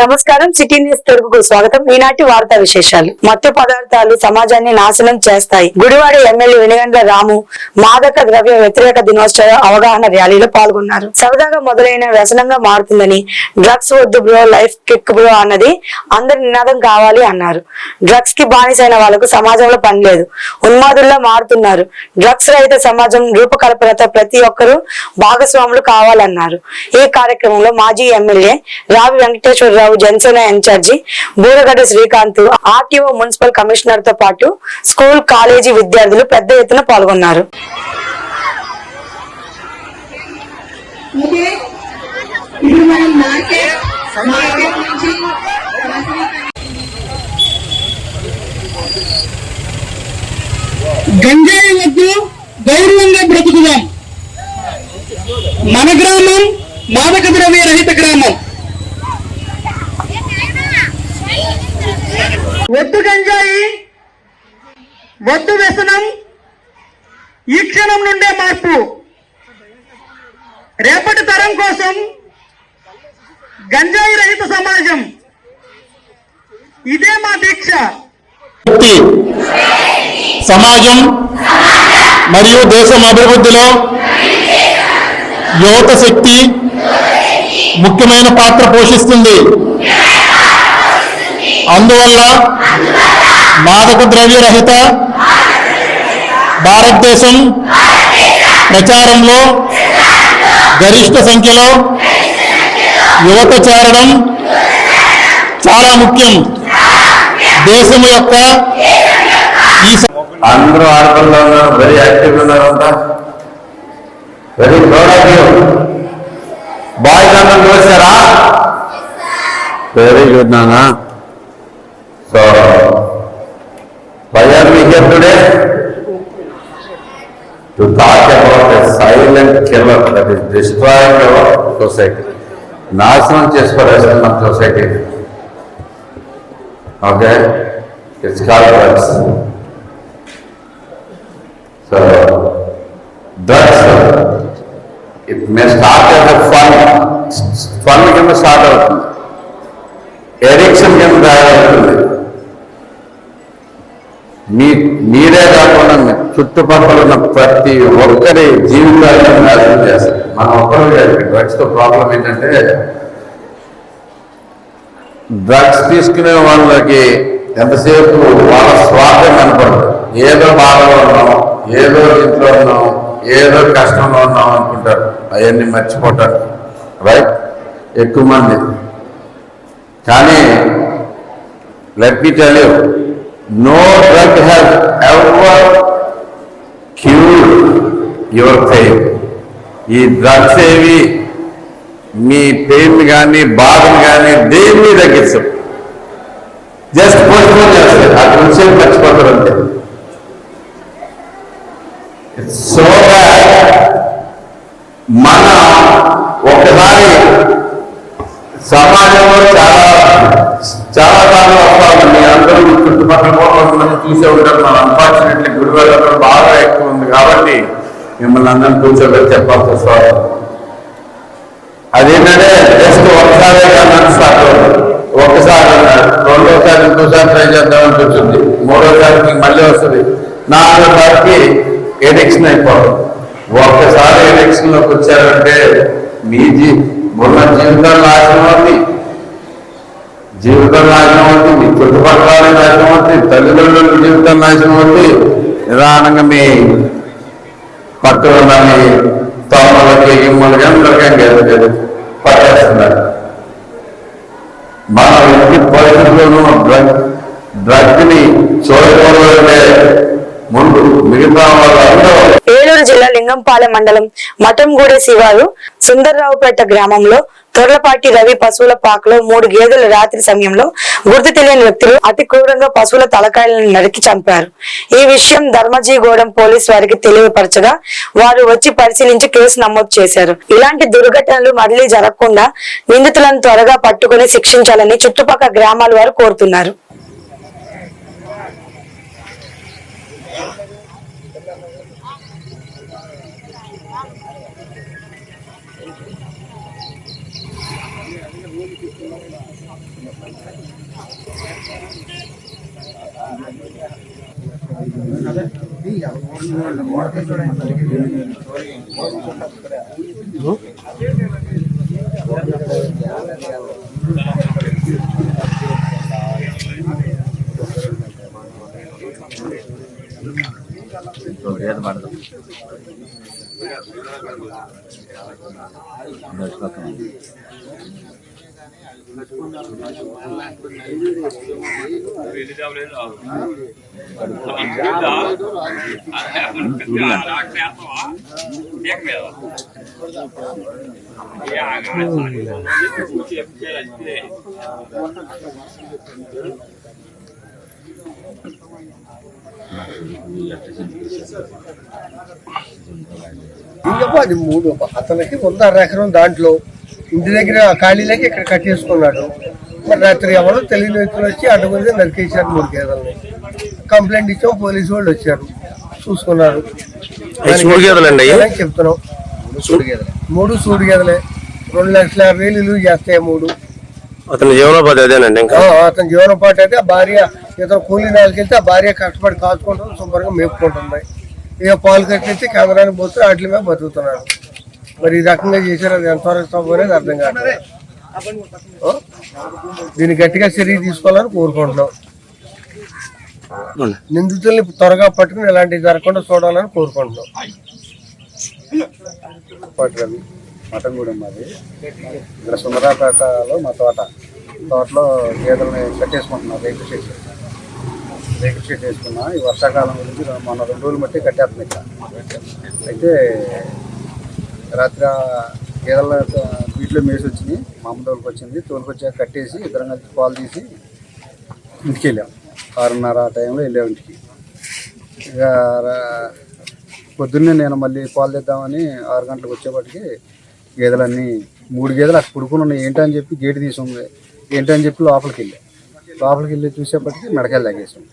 నమస్కారం. City news తెలుగుకు స్వాగతం. ఈనాటి వార్తా విశేషాలు. మత్తు పదార్థాలు సమాజాన్ని నాశనం చేస్తాయి. గుడివాడ ఎమ్మెల్యే వెనుగండ్ల రాము మాదక ద్రవ్య వ్యతిరేక దినోత్సవ అవగాహన ర్యాలీలో పాల్గొన్నారు. సరదాగా మొదలైన వ్యసనంగా మారుతుందని డ్రగ్స్ వద్దు బ్రో లైఫ్ కిక్ బ్రో అన్నది అందరి నినాదం కావాలి అన్నారు. డ్రగ్స్కి బానిసైన వాళ్ళకు సమాజంలో పని లేదు. ఉన్మాదుల్లా మారుతున్నారు. డ్రగ్స్ రహిత సమాజం రూపకల్పనతో ప్రతి ఒక్కరూ భాగస్వాములు కావాలన్నారు. ఈ కార్యక్రమంలో మాజీ MLA Ravi Rao Janasena incharge Buragadda Srikanth RTO municipal కమిషనర్తో పాటు స్కూల్ కాలేజీ విద్యార్థులు పెద్ద ఎత్తున పాల్గొన్నారు. గంజాయి వద్దు గౌరవంగా బ్రతుకుదాం. మన గ్రామం మాదక ద్రవ్య రహిత గ్రామం. వద్దు గంజాయి వద్దు వ్యసనం ఈ క్షణం నుండే మార్పు. రేపటి తరం కోసం గంజాయి రహిత సమాజం. ఇదే మా దీక్ష. శక్తి. సమాజం మరియు దేశం అభివృద్ధిలో యువత శక్తి ముఖ్యమైన పాత్ర పోషిస్తుంది. అందువల్ల మాదక ద్రవ్య రహిత భారతదేశం ప్రచారంలో గరిష్ట సంఖ్యలో యువత చేరడం చాలా ముఖ్యం. దేశం యొక్క ఈ అందరూ ఆడపిల్లలు ఉన్నారు వెరీ యాక్టివ్ ఉన్నారు అంతా. Very proud of you boys అందరూ చూసారా? వెరీ గుడ్ నానా so why are we here today to talk about a silent killer that is destroying our society నాశనం చేసుకోరేస్తుంది మన society okay it's call drugs So, drugs, it may start as a fun, fun కింద start అవుతుంది addiction కింద తయారవుతుంది మీ మీరే కాకుండా చుట్టుపక్కల ఉన్న ప్రతి ఒక్కరి జీవితాన్ని నాశనం చేస్తారు. మనం ఒక్కరు డ్రగ్స్తో ప్రాబ్లం ఏంటంటే డ్రగ్స్ తీసుకునే వాళ్ళకి ఎంతసేపు వాళ్ళ స్వార్థం కనపడదు. ఏదో బాధలో ఉన్నాం ఏదో ఇంట్లో ఉన్నాం ఏదో కష్టంలో ఉన్నాం అనుకుంటారు. అవన్నీ మర్చిపోతారు. రైట్ ఎక్కువ మంది. కానీ let me tell you no drug has ever cure your pain ఈ డ్రగ్స్ ఏవి మీ పెయిన్ కానీ బాధను కానీ దేన్ని తగ్గించవు జస్ట్ పోస్ట్పోన్ చేస్తారు అక్కడ నుంచి మిమ్మల్ని అందరం కూర్చోబెట్టి చెప్పాల్సి వస్తారు అదేంటంటే జస్ట్ ఒకసారి అన్నాను స్టార్ట్ ఒకసారి అన్నాడు రెండోసారి ఇంకోసారి ట్రై చేద్దామని వచ్చింది మూడోసారికి మళ్ళీ వస్తుంది. నాలుగోసారికి ఎడిక్షన్ అయిపోవడం. ఒక్కసారి ఎడిక్షన్లోకి వచ్చారంటే మీ జీ ఉన్న జీవితం నాశనం అవుతుంది జీవితం నాశనం అవుతుంది మీ చుట్టుపక్కల నాశనం అవుతుంది తల్లిదండ్రుల జీవితం నాశనం అవుతుంది నిదానంగా మీ పక్కన ఉన్న తోమలకి తమ్ముళ్ళకి అందరికీ అందరికీ పట్టేస్తున్నారు. మనం ఎన్ని పరిస్థితుల్లోనూ డ్రగ్ డ్రగ్ని చూడకూడదంటే ముందు మిగతా వాళ్ళందరూ ఏలూరు జిల్లా లింగంపాలెం మండలం మఠంగూడి శివారు సుందర్రావుపేట గ్రామంలో తొర్లపాటి రవి పశువుల పాకలో మూడు గేదెలు రాత్రి సమయంలో గుర్తు తెలియని వ్యక్తులు అతి క్రూరంగా పశువుల తలకాయలను నరికి చంపారు. ఈ విషయం ధర్మజీగూడెం పోలీస్ వారికి తెలియపరచగా వారు వచ్చి పరిశీలించి కేసు నమోదు చేశారు. ఇలాంటి దుర్ఘటనలు మళ్ళీ జరగకుండా నిందితులను త్వరగా పట్టుకుని శిక్షించాలని చుట్టుపక్కల గ్రామాల వారు కోరుతున్నారు. పడదాం అది మూడు అతనికి వంద ఎకరం దాంట్లో ఇంటి దగ్గర ఖాళీలకి ఇక్కడ కట్టేసుకున్నాడు. మరి రాత్రి ఎవరో తెలియని వ్యక్తులు వచ్చి అడ్డుకుంది నరికేశారు మూడు గేదెల్ని. కంప్లైంట్ ఇచ్చాం పోలీసు వాళ్ళు వచ్చారు. చూసుకున్నారు. చెప్తున్నాం. మూడు సూడు గేదెలే. రెండు లక్షల యాభై వేలు విలువ చేస్తాయి మూడు. అతని జీవనోపాధి అదేనండి అతని జీవనోపాధి అయితే భార్య ఇతను కూలీ నాలుగు వెళ్తే ఆ భార్య కష్టపడి కాచుకుంటుంది శుభ్రంగా మేపుకుంటుంది. ఇక పాలు కట్టేసి కేంద్రానికి పోతే వాటి మీద బతుకుతున్నాడు మరి ఈ రకంగా చేశారు అది ఎంతవరకు తప్పు అనేది అర్థం కాదు దీన్ని గట్టిగా చర్య తీసుకోవాలని కోరుకుంటున్నాం. నిందితుల్ని త్వరగా పట్టుకుని ఇలాంటివి జరగకుండా చూడాలని కోరుకుంటున్నాం. రవి మటంగూడెం మాది. ఇక్కడ సుందరాపేటలో మా తోట. తోటలో గేదెలని కట్టేసుకుంటున్నాం రేకు షెడ్. రేకు షెడ్ వేసుకున్నా ఈ వర్షాకాలం గురించి మొన్న రెండు రోజులు బట్టి కట్టేస్తున్నాయి ఇక్కడ. అయితే రాత్రి గేదెల వీటిలో మేసి వచ్చింది మా అమ్మ తోలుకు వచ్చింది. తోలుకొచ్చాక కట్టేసి ఇద్దరం కలిసి పాలు తీసి ఇంటికి వెళ్ళాం. ఆరున్నర ఆ టైంలో వెళ్ళాం ఇంటికి. ఇక పొద్దున్నే నేను మళ్ళీ పాలు తెద్దామని ఆరు గంటలకు వచ్చేపటికి గేదెలన్నీ మూడు గేదెలు అక్కడ పుడుకుని ఉన్నాయి. ఏంటని చెప్పి గేటు తీసుంది ఏంటని చెప్పి లోపలికి వెళ్ళాం. లోపలికి వెళ్ళి చూసేప్పటికి మెడకాయలు లాగేసాం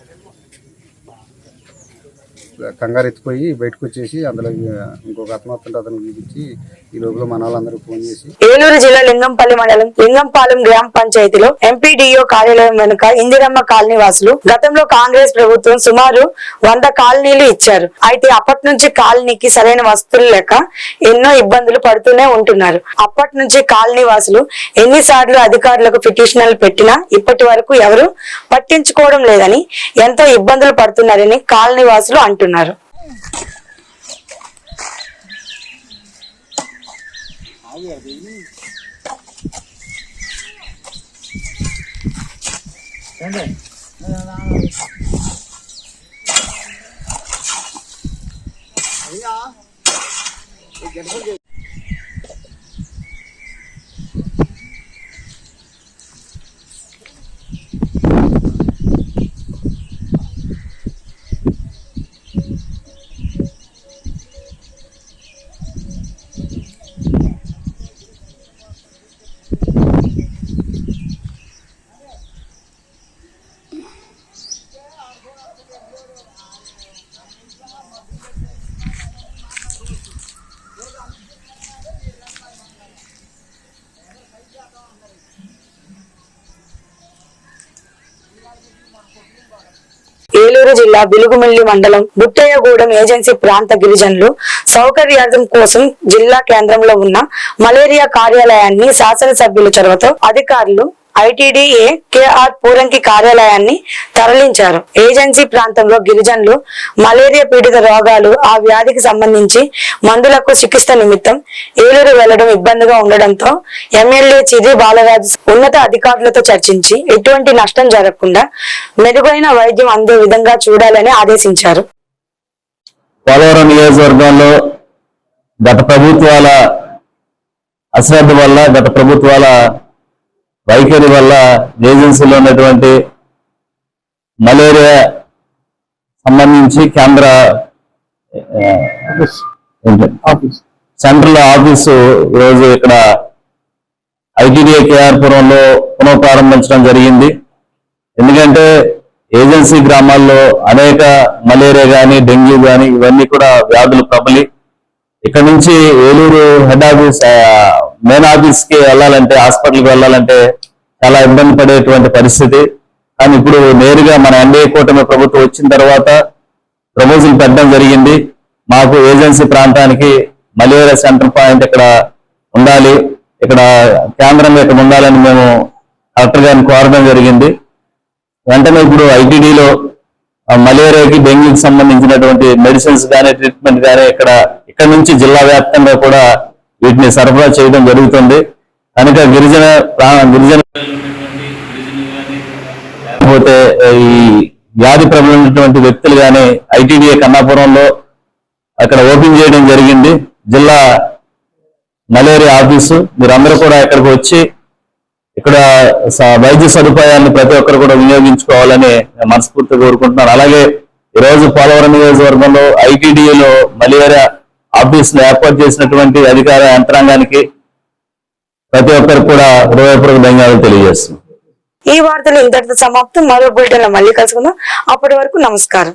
కంగారు ఎత్తిపోయి బయటకు వచ్చేసి అందులో ఇంకొక ఆత్మహత్య అతను చూపించి ఈ లోపల మన వాళ్ళందరూ ఫోన్ చేసి ఏలూరు జిల్లా లింగంపల్లి మండలం లింగంపాలెం గ్రామ పంచాయతీలో ఎంపీడీఓ కార్యాలయం వెనుక ఇందిరమ్మ కాలనీ వాసులు. గతంలో కాంగ్రెస్ ప్రభుత్వం సుమారు వంద కాలనీలు ఇచ్చారు. అయితే అప్పటి నుంచి కాలనీకి సరైన వసతులు లేక ఎన్నో ఇబ్బందులు పడుతూనే ఉంటున్నారు. అప్పటి నుంచి కాలనీ వాసులు ఎన్నిసార్లు అధికారులకు పిటిషన్లు పెట్టినా ఇప్పటి వరకు ఎవరు పట్టించుకోవడం లేదని ఎంతో ఇబ్బందులు పడుతున్నారని కాలనీ వాసులు అంటున్నారు. తింటున్నారు అయ్యా ఏలూరు జిల్లా వెలుగుమిల్లి మండలం బుట్టయ్యగూడెం ఏజెన్సీ ప్రాంత గిరిజనులు సౌకర్యార్థం కోసం జిల్లా కేంద్రంలో ఉన్న మలేరియా కార్యాలయాన్ని శాసనసభ్యుల చొరవతో అధికారులు ఐటీడీఏ కేఆర్ పూరంకి కార్యాలయాన్ని తరలించారు. ఏజెన్సీ ప్రాంతంలో గిరిజనులు మలేరియా పీడిత రోగాలు ఆ వ్యాధికి సంబంధించి మందులకు చికిత్స నిమిత్తం ఏలూరు వెళ్ళడం ఇబ్బందిగా ఉండడంతో ఎమ్మెల్యే చిరి బాలరాజు ఉన్నత అధికారులతో చర్చించి ఎటువంటి నష్టం జరగకుండా మెరుగైన వైద్యం అందే విధంగా చూడాలని ఆదేశించారు. పోలవరం నియోజకవర్గంలో గత ప్రభుత్వాల అశ్రద్ధ వల్ల గత ప్రభుత్వాల వైఖరి వల్ల ఏజెన్సీలో ఉన్నటువంటి మలేరియా సంబంధించి కేంద్ర? సెంట్రల్ ఆఫీసు ఈరోజు ఇక్కడ ఐటీడీఏ కేఆర్పురంలో పునఃప్రారంభించడం జరిగింది. ఎందుకంటే ఏజెన్సీ గ్రామాల్లో అనేక మలేరియా గాని డెంగ్యూ గాని ఇవన్నీ కూడా వ్యాధులు ప్రబలి ఇక్కడ నుంచి ఏలూరు హెడ్ ఆఫీస్ మెయిన్ ఆఫీస్కి వెళ్ళాలంటే హాస్పిటల్కి వెళ్ళాలంటే చాలా ఇబ్బంది పడేటువంటి పరిస్థితి. కానీ ఇప్పుడు నేరుగా మన ఎన్డీఏ కూటమి ప్రభుత్వం వచ్చిన తర్వాత ప్రపోజల్ పెట్టడం జరిగింది. మాకు ఏజెన్సీ ప్రాంతానికి మలేరియా సెంటర్ పాయింట్ ఇక్కడ ఉండాలి. ఇక్కడ కేంద్రం ఇక్కడ ఉండాలని మేము కలెక్టర్ గారిని కోరడం జరిగింది. వెంటనే ఇప్పుడు ఐటీడీలో మలేరియాకి డెంగ్యూకి సంబంధించినటువంటి మెడిసిన్స్ కానీ ట్రీట్మెంట్ కానీ ఇక్కడ ఇక్కడ నుంచి జిల్లా వ్యాప్తంగా కూడా వీటిని సరఫరా చేయడం జరుగుతుంది. కనుక గిరిజన గిరిజన పోతే ఈ వ్యాధి ప్రబలినటువంటి వ్యక్తులు కానీ ఐటీడీఏ కన్నాపురంలో అక్కడ ఓపెన్ చేయడం జరిగింది. జిల్లా మలేరియా ఆఫీసు. మీరందరూ కూడా ఇక్కడికి వచ్చి ఇక్కడ స- వైద్య సదుపాయాన్ని ప్రతి ఒక్కరు కూడా వినియోగించుకోవాలని మనస్ఫూర్తిగా కోరుకుంటున్నాను అలాగే ఈరోజు పోలవరం నియోజకవర్గంలో ఐటీడీఏలో మలేరియా ఆఫీస్ ఏర్పాటు చేసినటువంటి అధికార యంత్రాంగానికి ప్రతి ఒక్కరు కూడా హృదయపూర్వక ధన్యవాదాలు తెలియజేస్తున్నాను ఈ వార్తలు ఇంతటితో సమాప్తం. మరో బులెటిన్ మళ్ళీ కలుసుకుందాం. అప్పటి వరకు నమస్కారం.